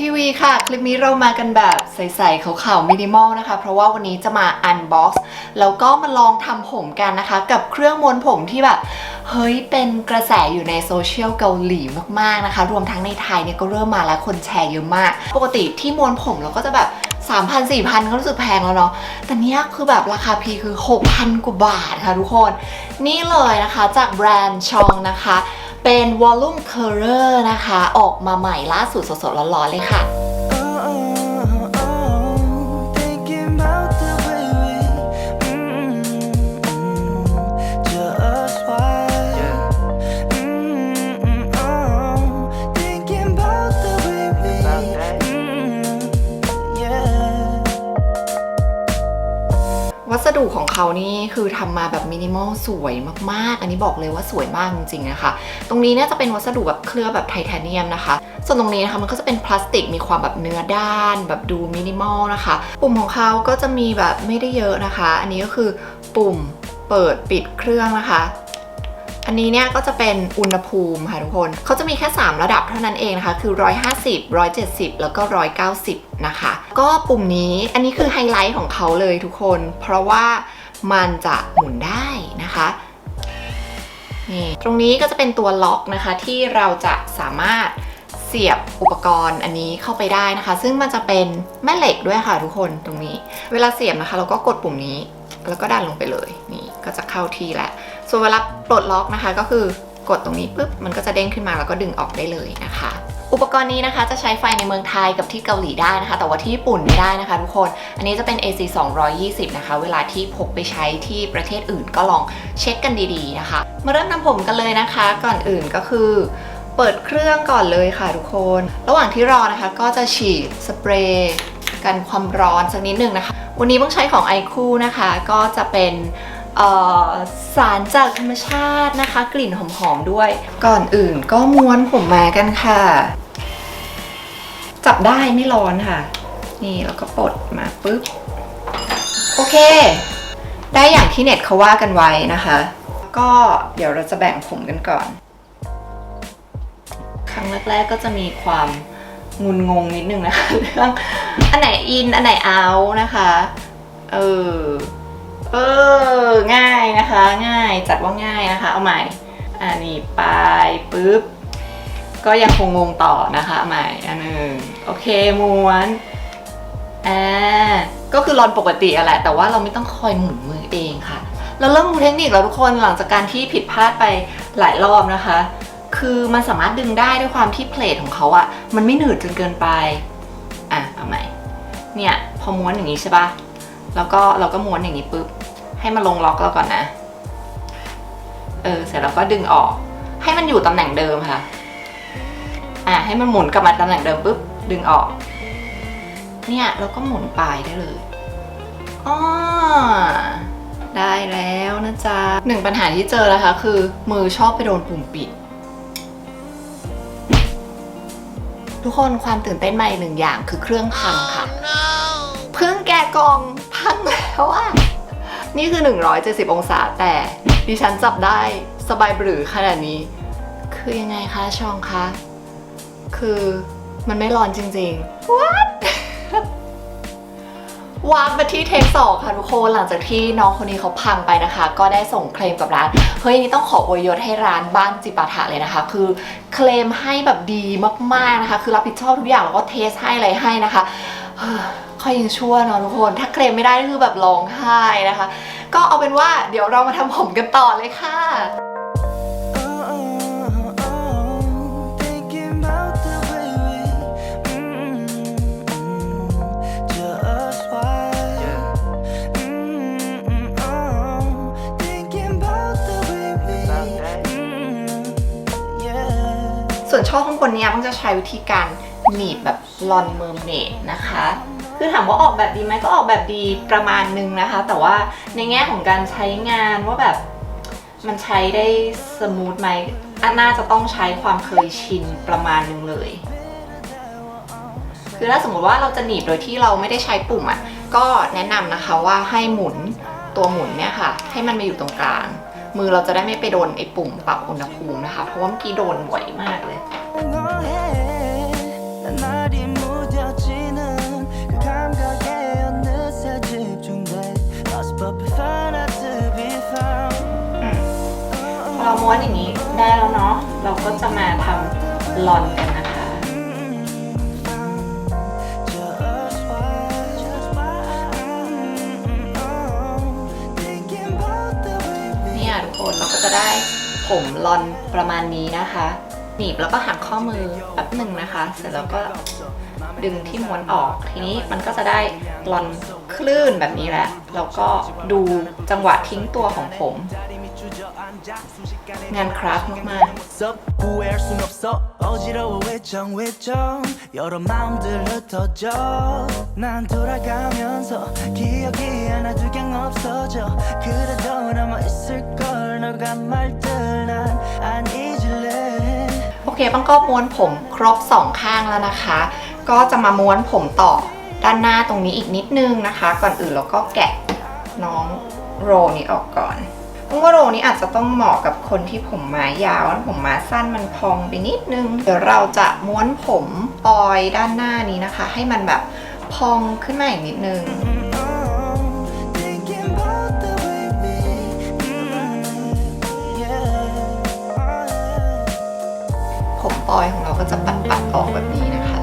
ทีวีค่ะ คลิปนี้เรามากันแบบใสๆขาวๆมินิมอลนะคะ เพราะว่าวันนี้จะมาอันบ็อกซ์แล้วก็มาลองทำผมกันนะคะ กับเครื่องม้วนผมที่แบบ เฮ้ยเป็นกระแสอยู่ในโซเชียลเกาหลีมากๆนะคะ รวมทั้งในไทยเนี่ยก็เริ่มมาแล้วคนแชร์เยอะมาก ปกติที่ม้วนผมเราก็จะแบบ3,000 4,000 ก็รู้สึกแพงแล้วเนาะ แต่เนี้ยคือแบบราคาพีคือ 6,000 กว่าบาทค่ะทุกคน นี่เลยนะคะจากแบรนด์ชองนะคะ เป็น Volume Curler นะคะ ออกมาใหม่ล่าสุดสดๆร้อนๆเลยค่ะ เขานี่คือทำมาแบบมินิมอลสวยมากๆ อันนี้บอกเลยว่าสวยมากจริงๆนะคะ ตรงนี้เนี่ยจะเป็นวัสดุแบบเคลือบแบบไทเทเนียมนะคะ ส่วนตรงนี้นะคะมันก็จะเป็นพลาสติกมีความแบบเนื้อด้าน แบบดูมินิมอลนะคะ ปุ่มของเขาก็จะมีแบบไม่ได้เยอะนะคะ อันนี้ก็คือปุ่มเปิดปิดเครื่องนะคะอันนี้เนี่ยก็จะเป็นอุณหภูมิค่ะทุกคน เขาจะมีแค่ 3 ระดับเท่านั้นเองนะคะ คือ 150 170 แล้วก็ 190 นะคะ ก็ปุ่มนี้ อันนี้คือไฮไลท์ของเขาเลยทุกคน เพราะว่า มันจะหมุนได้นะคะนี่ตรงนี้ก็จะเป็นตัวล็อกนะคะที่เราจะสามารถเสียบอุปกรณ์อันนี้เข้าไปได้นะคะ ซึ่งมันจะเป็นแม่เหล็กด้วยค่ะทุกคนตรงนี้ เวลาเสียบนะคะ เราก็กดปุ่มนี้ แล้วก็ดันลงไปเลยนี่ก็จะเข้าที่แล้วส่วนเวลาปลดล็อกนะคะก็คือกดตรงนี้ปุ๊บมันก็จะเด้งขึ้นมาแล้วก็ดึงออกได้เลยนะคะ อุปกรณ์นี้นะคะจะใช้ไฟในเมืองไทยกับที่เกาหลีได้นะคะ แต่ว่าที่ญี่ปุ่นไม่ได้นะคะทุกคน อันนี้จะเป็น AC 220 นะคะ เวลาที่พกไปใช้ที่ประเทศอื่นก็ลองเช็คกันดีๆนะคะ มาเริ่มทำผมกันเลยนะคะ ก่อนอื่นก็คือเปิดเครื่องก่อนเลยค่ะทุกคน ระหว่างที่รอนะคะก็จะฉีดสเปรย์กันความร้อนสักนิดหนึ่งนะคะ วันนี้ต้องใช้ของไอคูนะคะก็จะเป็นสารจากธรรมชาตินะคะ กลิ่นหอมๆด้วย ก่อนอื่นก็ม้วนผมมากันค่ะ จับได้ไม่ร้อนค่ะ นี่แล้วก็ปลดมาปุ๊บ โอเค ได้อย่างที่เน็ตเขาว่ากันไว้นะคะ ก็เดี๋ยวเราจะแบ่งผมกันก่อน ครั้งแรกๆก็จะมีความงุนงงนิดนึงนะคะเรื่องอันไหนอินอันไหนเอานะคะ เออ เออ ง่ายนะคะ ง่ายจัดว่าง่ายนะคะ เอาใหม่ อันนี้ไปปุ๊บ ก็ยังคงงงต่อนะคะใหม่อันหนึ่งโอเคม้วนอ่าก็คือรอนปกติอะแหละ แต่ว่าเราไม่ต้องคอยหมุนมือเองค่ะ เราเริ่มรู้เทคนิคแล้วทุกคนหลังจากการที่ผิดพลาดไปหลายรอบนะคะ คือมันสามารถดึงได้ด้วยความที่เพลทของเขาอะมันไม่หนืดจนเกินไปอะเอาใหม่เนี่ยพอม้วนอย่างนี้ใช่ปะแล้วก็เราก็ม้วนอย่างนี้ปุ๊บให้มันลงล็อกแล้วก่อนนะ เออเสร็จแล้วก็ดึงออก ให้มันอยู่ตำแหน่งเดิมค่ะ อะให้มันหมุนกลับมาตำแหน่งเดิมปุ๊บดึงออก เนี่ยเราก็หมุนปลายได้เลยอ๋อได้แล้วนะจ๊ะหนึ่งปัญหาที่เจอนะคะ คือมือชอบไปโดนปุ่มปิด ทุกคนความตื่นเต้นใหม่หนึ่งอย่างคือเครื่องพังค่ะ เพิ่งแกะกล่องพังแล้วอะนี่คือ 170 องศาแต่ดิฉันจับได้สบายบรือขนาดนี้ คือยังไงคะชองคะ คือมันไม่ร้อนจริงๆ what วางมาที่เทคสองค่ะทุกคนหลังจากที่น้องคนนี้เขาพังไปนะคะ ก็ได้ส่งเคลมกับร้าน เฮ้ยอันนี่ต้องขออวยยศให้ร้านบ้านจิปาถะเลยนะคะ คือเคลมให้แบบดีมากๆนะคะ คือรับผิดชอบทุกอย่างแล้วก็เทสให้อะไรให้นะคะเฮ้อค่อยยังชั่วเนาะทุกคน ถ้าเคลมไม่ได้ก็คือแบบร้องไห้นะคะ ก็เอาเป็นว่าเดี๋ยวเรามาทำผมกันต่อเลยค่ะ วนช่อข้างบนเนี้ยมันจะใช้วิธีการหนีบแบบลอนเมอร์เมดนะคะ คือถามว่าออกแบบดีไหมก็ออกแบบดีประมาณนึงนะคะ แต่ว่าในแง่ของการใช้งานว่าแบบมันใช้ได้สมูทไหมอันน่าจะต้องใช้ความเคยชินประมาณนึงเลย คือถ้าสมมติว่าเราจะหนีบโดยที่เราไม่ได้ใช้ปุ่มอะ ก็แนะนำนะคะว่าให้หมุนตัวหมุนเนี่ยค่ะ ให้มันมาอยู่ตรงกลาง มือเราจะได้ไม่ไปโดนไอ้ปุ่มปรับอุณหภูมินะคะ เพราะว่าเมื่อกี้โดนบ่อยมากเลยเราม้วนอย่างนี้ได้แล้วเนาะ เราก็จะมาทำลอนกันนะคะ จะได้ผมลอนประมาณนี้นะคะ หนีบแล้วก็หักข้อมือแป๊บหนึ่งนะคะ เสร็จแล้วก็ดึงที่ม้วนออก ทีนี้มันก็จะได้ลอนคลื่นแบบนี้แหละ แล้วก็ดูจังหวะทิ้งตัวของผม งานคราฟมากๆ โอเคปังก็ม้วนผมครบสองข้างแล้วนะคะ ก็จะมาม้วนผมต่อด้านหน้าตรงนี้อีกนิดนึงนะคะ ก่อนอื่นเราก็แกะน้องโรนี้ออกก่อนปังว่าโรนี้อาจจะต้องเหมาะกับคนที่ผมมายาวแล้วผมมาสั้นมันพองไปนิดนึง เดี๋ยวเราจะม้วนผมปอยด้านหน้านี้นะคะ ให้มันแบบพองขึ้นมาอีกนิดนึง ผมปลอยของเราก็จะปัดปัดๆออกแบบนี้นะคะ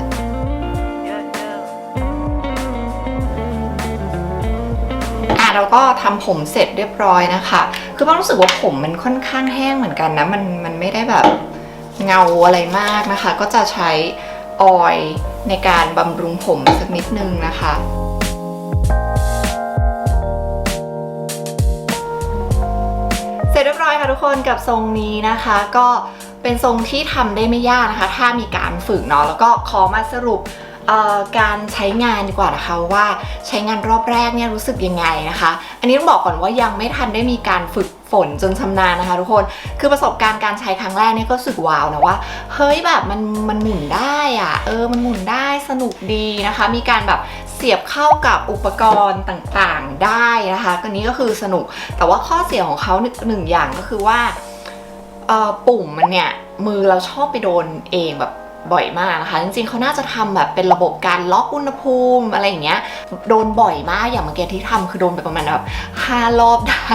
อะเราก็ทำผมเสร็จเรียบร้อยนะคะ คือป้ารู้สึกว่าผมมันค่อนข้างแห้งเหมือนกันนะ มันมันไม่ได้แบบเงาอะไรมากนะคะ ก็จะใช้ออยในการบำรุงผมสักนิดนึงนะคะ ทุกคนกับทรงนี้นะคะ ก็เป็นทรงที่ทำได้ไม่ยากนะคะ ถ้ามีการฝึกเนาะแล้วก็ขอมาสรุปการใช้งานดีกว่านะคะว่าใช้งานรอบแรกเนี่ยรู้สึกยังไงนะคะ อันนี้ต้องบอกก่อนว่ายังไม่ทันได้มีการฝึก ฝนจนชำนาญนะคะ ทุกคน คือประสบการณ์การใช้ครั้งแรกเนี่ยก็รู้สึกว้าวนะว่า เฮ้ยแบบมันมันหมุนได้อะเออมันหมุนได้สนุกดีนะคะ มีการแบบเสียบเข้ากับอุปกรณ์ต่างๆได้นะคะก็นี้ก็คือสนุก แต่ว่าข้อเสียของเขาหนึ่งหนึ่งอย่างก็คือว่าปุ่มมันเนี่ยมือเราชอบไปโดนเองแบบบ่อยมากนะคะ จริงๆเขาน่าจะทำแบบเป็นระบบการล็อกอุณหภูมิอะไรอย่างเงี้ย โดนบ่อยมากอย่างเมื่อกี้ที่ทำคือโดนไปประมาณแบบห้ารอบได้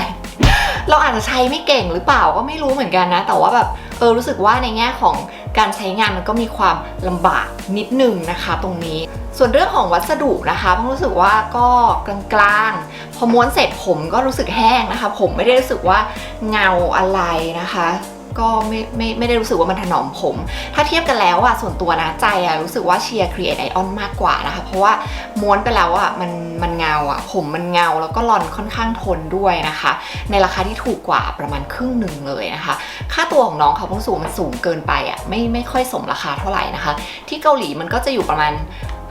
เราอาจจะใช้ไม่เก่งหรือเปล่าก็ไม่รู้เหมือนกันนะ แต่ว่าแบบเออรู้สึกว่าในแง่ของการใช้งานมันก็มีความลำบากนิดนึงนะคะ ตรงนี้ ส่วนเรื่องของวัสดุนะคะผมรู้สึกว่าก็กลางๆ พอม้วนเสร็จผมก็รู้สึกแห้งนะคะ ผมไม่ได้รู้สึกว่าเงาอะไรนะคะ ก็ไม่ไม่ไม่ได้รู้สึกว่ามันถนอมผม ถ้าเทียบกันแล้วอะส่วนตัวนะใจอะรู้สึกว่าเชียร์ Create Ion มากกว่านะคะ เพราะว่าม้วนไปแล้วอะมันมันเงาอะผมมันเงาแล้วก็รอนค่อนข้างทนด้วยนะคะ ในราคาที่ถูกกว่าประมาณครึ่งหนึ่งเลยนะคะ ค่าตัวของน้องเขาผมรู้สึกว่ามันสูงเกินไปอะไม่ไม่ค่อยสมราคาเท่าไหร่นะคะ ที่เกาหลีมันก็จะอยู่ประมาณ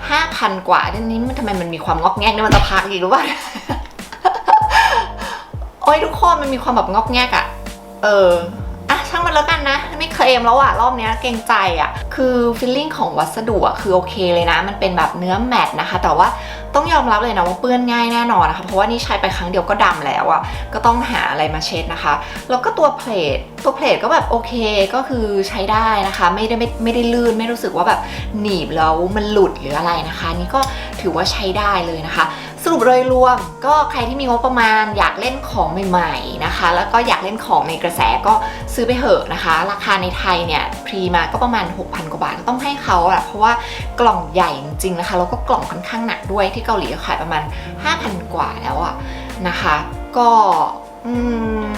5,000 กว่าดี๋ยวนี้มันทำไมมันมีความงอกแงกเนี่ยมันจะพักอีกหรือเปล่าโอ้ยทุกคนมันมีความแบบงอกแงกอะเอออะช่างมัน แล้วกันนะ ไม่เคลมแล้วอะรอบนี้เกรงใจอะคือฟิลลิ่งของวัสดุอะคือโอเคเลยนะ มันเป็นแบบเนื้อแมตนะคะ แต่ว่าต้องยอมรับเลยนะว่าเปื้อนง่ายแน่นอนนะคะ เพราะว่านี่ใช้ไปครั้งเดียวก็ดำแล้วอะก็ต้องหาอะไรมาเช็ดนะคะ แล้วก็ตัวเพลทตัวเพลทก็แบบโอเคก็คือใช้ได้นะคะ ไม่ได้ไม่ไม่ได้ลื่นไม่รู้สึกว่าแบบหนีบแล้วมันหลุดหรืออะไรนะคะ นี่ก็ถือว่าใช้ได้เลยนะคะ สรุปโดยรวมก็ใครที่มีงบประมาณอยากเล่นของใหม่ๆนะคะ แล้วก็อยากเล่นของในกระแสก็ซื้อไปเถอะนะคะ ราคาในไทยเนี่ยพรีมาก็ประมาณ 6,000 กว่าบาทก็ต้องให้เขาอะเพราะว่ากล่องใหญ่จริงๆนะคะแล้วก็กล่องค่อนข้างหนักด้วยที่เกาหลีขายประมาณ 5,000 กว่าแล้วอะนะคะ ก็อืม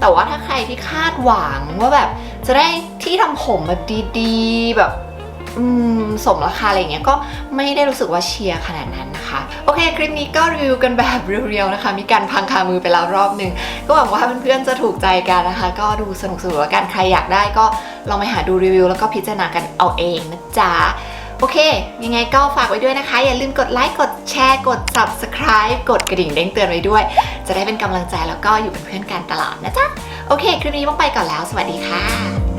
แต่ว่าถ้าใครที่คาดหวังว่าแบบจะได้ที่ทำผมแบบดีๆ แบบอืมสมราคาอะไรเงี้ยก็ไม่ได้รู้สึกว่าเชียร์ขนาดนั้น โอเคคลิปนี้ก็รีวิวกันแบบเรียวๆนะคะ มีการพังคามือไปแล้วรอบหนึ่งก็หวังว่าเพื่อนๆจะถูกใจกันนะคะ ก็ดูสนุกๆแล้วกันใครอยากได้ก็ลองไปหาดูรีวิว แล้วก็พิจารณากันเอาเองนะจ๊ะโอเค ยังไงก็ฝากไว้ด้วยนะคะ อย่าลืมกดไลค์กดแชร์กด subscribe กดกระดิ่งเด้งเตือนไว้ด้วย จะได้เป็นกำลังใจแล้วก็อยู่เป็นเพื่อนกันตลอดนะจ๊ะโอเค คลิปนี้ต้องไปก่อนแล้ว สวัสดีค่ะ